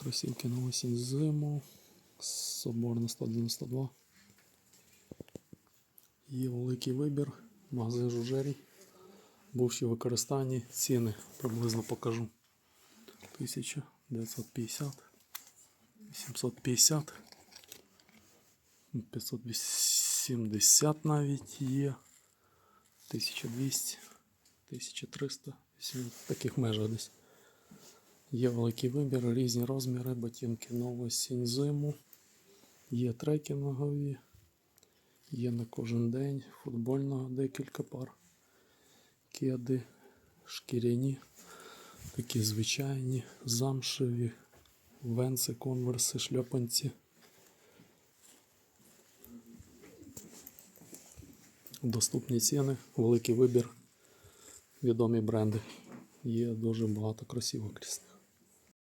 Кросівки на осінь зиму. Соборна 192. Є великий вибір. Магазин Жужерій. Бувші використанні. Ціни приблизно покажу. 1950. 850. 580 навіть є. 1200. 1300. Вісім- В таких межах десь. Є великий вибір, різні розміри, ботинки на осінь зиму. Є трекінгові, є на кожен день, футбольного декілька пар. Кеди, шкіряні, такі звичайні, замшеві, венси, конверси, шльопанці. Доступні ціни, великий вибір, відомі бренди. Є дуже багато кросівок різних.